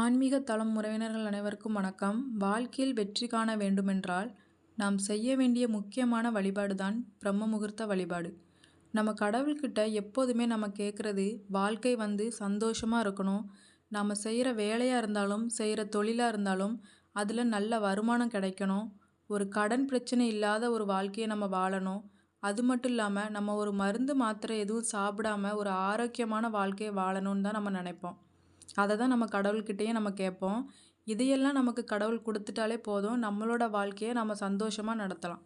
ஆன்மீக தளம் உறவினர்கள் அனைவருக்கும் வணக்கம். வாழ்க்கையில் வெற்றி காண வேண்டுமென்றால் நாம் செய்ய வேண்டிய முக்கியமான வழிபாடு தான் பிரம்ம முகூர்த்த வழிபாடு. நம்ம கடவுள்கிட்ட எப்போதுமே நம்ம கேட்குறது வாழ்க்கை வந்து சந்தோஷமாக இருக்கணும். நம்ம செய்கிற வேலையாக இருந்தாலும் செய்கிற தொழிலாக இருந்தாலும் அதில் நல்ல வருமானம் கிடைக்கணும். ஒரு கடன் பிரச்சனை இல்லாத ஒரு வாழ்க்கையை நம்ம வாழணும். அது மட்டும் இல்லாமல் நம்ம ஒரு மருந்து மாத்திரை எதுவும் சாப்பிடாம ஒரு ஆரோக்கியமான வாழ்க்கையை வாழணும்னு தான் நம்ம நினைப்போம். அதை தான் நம்ம கடவுள்கிட்டேயே நம்ம கேட்போம். இதையெல்லாம் நமக்கு கடவுள் கொடுத்துட்டாலே போதும். நம்மளோட வாழ்க்கையை நம்ம சந்தோஷமாக நடத்தலாம்.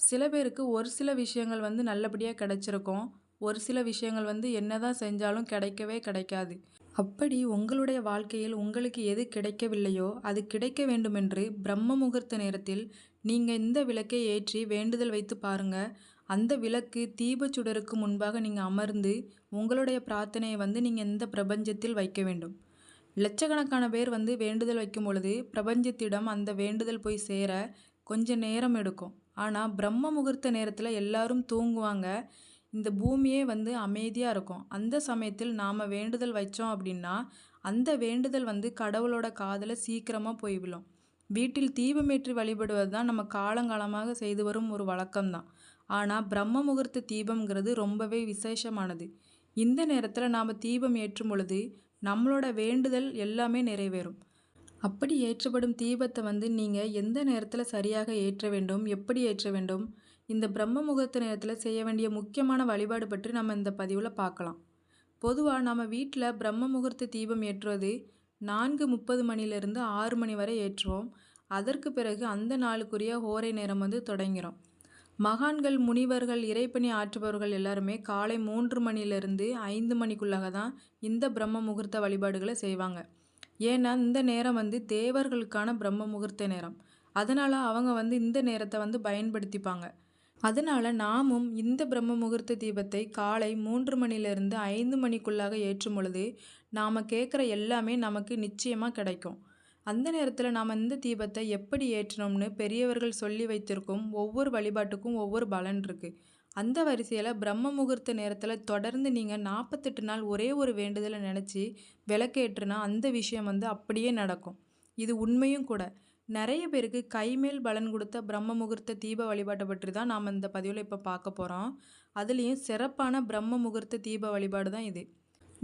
சில பேருக்கு ஒரு சில விஷயங்கள் வந்து நல்லபடியாக கிடைச்சிருக்கும். ஒரு சில விஷயங்கள் வந்து என்னதான் செஞ்சாலும் கிடைக்கவே கிடைக்காது. அப்படி உங்களுடைய வாழ்க்கையில் உங்களுக்கு எது கிடைக்கவில்லையோ அது கிடைக்க வேண்டுமென்று பிரம்ம முகூர்த்த நேரத்தில் நீங்கள் இந்த விளக்கை ஏற்றி வேண்டுதல் வைத்து பாருங்கள் அந்த விளக்கு தீபச்சுடருக்கு முன்பாக நீங்கள் அமர்ந்து உங்களுடைய பிரார்த்தனையை வந்து நீங்கள் எந்த பிரபஞ்சத்தில் வைக்க வேண்டும். லட்சக்கணக்கான பேர் வந்து வேண்டுதல் வைக்கும் பொழுது பிரபஞ்சத்திடம் அந்த வேண்டுதல் போய் சேர கொஞ்சம் நேரம் எடுக்கும். ஆனால் பிரம்ம முகூர்த்த நேரத்தில் எல்லாரும் தூங்குவாங்க. இந்த பூமியே வந்து அமைதியாக இருக்கும். அந்த சமயத்தில் நாம் வேண்டுதல் வைச்சோம் அப்படின்னா அந்த வேண்டுதல் வந்து கடவுளோட காதில் சீக்கிரமாக போய் விழும். வீட்டில் தீபமேற்றி வழிபடுவது தான் நம்ம காலங்காலமாக செய்து வரும் ஒரு வழக்கம்தான். ஆனால் பிரம்ம முகூர்த்த தீபம்ங்கிறது ரொம்பவே விசேஷமானது. இந்த நேரத்தில் நாம் தீபம் ஏற்றும் பொழுது நம்மளோட வேண்டுதல் எல்லாமே நிறைவேறும். அப்படி ஏற்றப்படும் தீபத்தை வந்து நீங்கள் எந்த நேரத்தில் சரியாக ஏற்ற வேண்டும் எப்படி ஏற்ற வேண்டும் இந்த பிரம்ம முகூர்த்த நேரத்தில் செய்ய வேண்டிய முக்கியமான வழிபாடு பற்றி நம்ம இந்த பதிவில் பார்க்கலாம். பொதுவாக நம்ம வீட்டில் பிரம்ம முகூர்த்த தீபம் ஏற்றுவது நான்கு முப்பது மணிலேருந்து ஆறு மணி வரை ஏற்றுவோம். அதற்கு பிறகு அந்த நாளுக்குரிய ஹோரை நேரம் வந்து தொடங்கிறோம். மகான்கள் முனிவர்கள் இறைப்பணி ஆற்றுபவர்கள் எல்லாருமே காலை மூன்று மணிலிருந்து ஐந்து மணிக்குள்ளாக தான் இந்த பிரம்ம முகூர்த்த வழிபாடுகளை செய்வாங்க. ஏன்னா இந்த நேரம் வந்து தேவர்களுக்கான பிரம்ம முகூர்த்த நேரம். அதனால் அவங்க வந்து இந்த நேரத்தை வந்து பயன்படுத்திப்பாங்க. அதனால் நாமும் இந்த பிரம்ம முகூர்த்த தீபத்தை காலை மூன்று மணிலிருந்து ஐந்து மணிக்குள்ளாக ஏற்றும் பொழுது நாம் கேட்குற எல்லாமே நமக்கு நிச்சயமாக கிடைக்கும். அந்த நேரத்தில் நாம் இந்த தீபத்தை எப்படி ஏற்றணும்னு பெரியவர்கள் சொல்லி வைத்திருக்கும் ஒவ்வொரு வழிபாட்டுக்கும் ஒவ்வொரு பலன் இருக்குது அந்த வரிசையில் பிரம்ம முகூர்த்த நேரத்தில் தொடர்ந்து நீங்கள் நாற்பத்தெட்டு நாள் ஒரே ஒரு வேண்டுதலை நினச்சி விளக்கேற்றுனா அந்த விஷயம் வந்து அப்படியே நடக்கும். இது உண்மையும் கூட. நிறைய பேருக்கு கைமேல் பலன் கொடுத்த பிரம்ம முகூர்த்த தீப வழிபாட்டை பற்றி தான் நாம் இந்த பதிவில் இப்போ பார்க்க போகிறோம் அதுலேயும் சிறப்பான பிரம்ம முகூர்த்த தீப வழிபாடு தான் இது.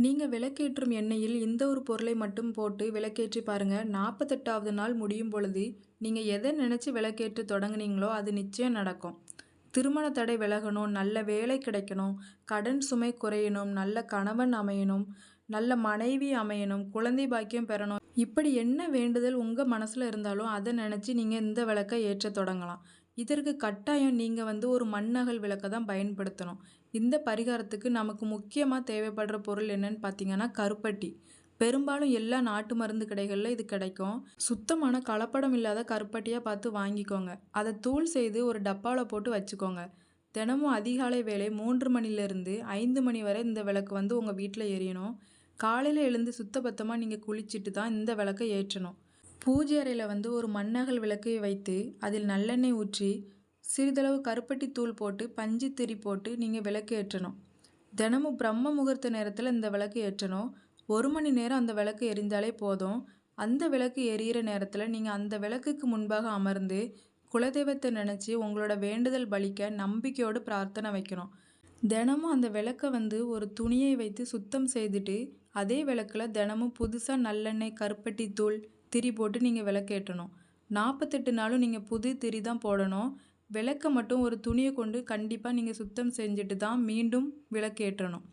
நீங்கள் விளக்கேற்றும் எண்ணெயில் இந்த ஒரு பொருளை மட்டும் போட்டு விளக்கேற்றி பாருங்கள் நாற்பத்தெட்டாவது நாள் முடியும் பொழுது நீங்கள் எதை நினச்சி விளக்கேற்று தொடங்குனீங்களோ அது நிச்சயம் நடக்கும். திருமண தடை விலகணும் நல்ல வேலை கிடைக்கணும் கடன் சுமை குறையணும் நல்ல கணவன் அமையணும் நல்ல மனைவி அமையணும் குழந்தை பாக்கியம் பெறணும். இப்படி என்ன வேண்டுதல் உங்கள் மனசில் இருந்தாலும் அதை நினச்சி நீங்கள் இந்த விளக்கை ஏற்ற தொடங்கலாம். இதற்கு கட்டாயம் நீங்கள் வந்து ஒரு மண்ணகல் விளக்கை தான் பயன்படுத்தணும். இந்த பரிகாரத்துக்கு நமக்கு முக்கியமாக தேவைப்படுற பொருள் என்னன்னு பார்த்தீங்கன்னா கருப்பட்டி. பெரும்பாலும் எல்லா நாட்டு மருந்து கடைகளில் இது கிடைக்கும். சுத்தமான கலப்படம் இல்லாத கருப்பட்டியாக பார்த்து வாங்கிக்கோங்க. அதை தூள் செய்து ஒரு டப்பாவில் போட்டு வச்சுக்கோங்க. தினமும் அதிகாலை வேலை மூன்று மணிலேருந்து ஐந்து மணி வரை இந்த விளக்கு வந்து உங்கள் வீட்டில் எரியணும். காலையில் எழுந்து சுத்தபத்தமாக நீங்கள் குளிச்சுட்டு தான் இந்த விளக்கை ஏற்றணும். பூஜை அறையில் வந்து ஒரு மண்ணகல் விளக்கை வைத்து அதில் நல்லெண்ணெய் ஊற்றி சிறிதளவு கருப்பட்டி தூள் போட்டு பஞ்சு திரி போட்டு நீங்கள் விளக்கு ஏற்றணும். தினமும் பிரம்ம முகூர்த்த நேரத்தில் இந்த விளக்கு ஏற்றணும். ஒரு மணி நேரம் அந்த விளக்கு எரிந்தாலே போதும். அந்த விளக்கு எரியிற நேரத்தில் நீங்கள் அந்த விளக்குக்கு முன்பாக அமர்ந்து குலதெய்வத்தை நினச்சி உங்களோட வேண்டுதல் பலிக்க நம்பிக்கையோடு பிரார்த்தனை வைக்கணும். தினமும் அந்த விளக்கை வந்து ஒரு துணியை வைத்து சுத்தம் செய்துட்டு அதே விளக்கில் தினமும் புதுசாக நல்லெண்ணெய் கருப்பட்டி தூள் திரி போட்டு நீங்கள் விளக்கேற்றணும் நாற்பத்தெட்டு நாளும் நீங்கள் புது திரி தான் போடணும். விளக்கை மட்டும் ஒரு துணியை கொண்டு கண்டிப்பாக நீங்கள் சுத்தம் செஞ்சுட்டு தான் மீண்டும் விளக்கேற்றணும்.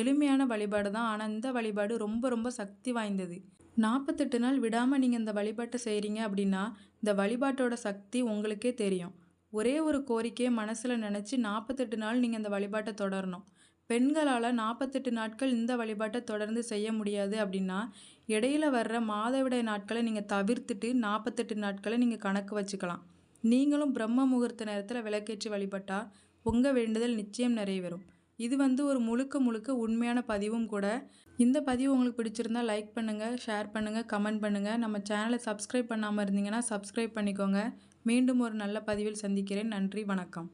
எளிமையான வழிபாடு தான். ஆனால் இந்த வழிபாடு ரொம்ப ரொம்ப சக்தி வாய்ந்தது. நாற்பத்தெட்டு நாள் விடாமல் நீங்கள் இந்த வழிபாட்டை செய்கிறீங்க அப்படின்னா இந்த வழிபாட்டோட சக்தி உங்களுக்கே தெரியும். ஒரே ஒரு கோரிக்கையை மனசில் நினச்சி நாற்பத்தெட்டு நாள் நீங்கள் இந்த வழிபாட்டை தொடரணும். பெண்களால் நாற்பத்தெட்டு நாட்கள் இந்த வழிபாட்டை தொடர்ந்து செய்ய முடியாது அப்படின்னா இடையில வர்ற மாதவிடாய் நாட்களை நீங்கள் தவிர்த்துட்டு நாற்பத்தெட்டு நாட்களை நீங்கள் கணக்கு வச்சுக்கலாம். நீங்களும் பிரம்ம முகூர்த்த நேரத்தில் விளக்கேற்றி வழிபட்டால் உங்கள் வேண்டுதல் நிச்சயம் நிறைவேறும். இது வந்து ஒரு முழுக்க முழுக்க உண்மையான பதிவும் கூட. இந்த பதிவு உங்களுக்கு பிடிச்சிருந்தா லைக் பண்ணுங்கள் ஷேர் பண்ணுங்கள் கமெண்ட் பண்ணுங்கள் நம்ம சேனலை சப்ஸ்கிரைப் பண்ணாமல் இருந்தீங்கன்னா சப்ஸ்கிரைப் பண்ணிக்கோங்க. மீண்டும் ஒரு நல்ல பதிவில் சந்திக்கிறேன். நன்றி வணக்கம்.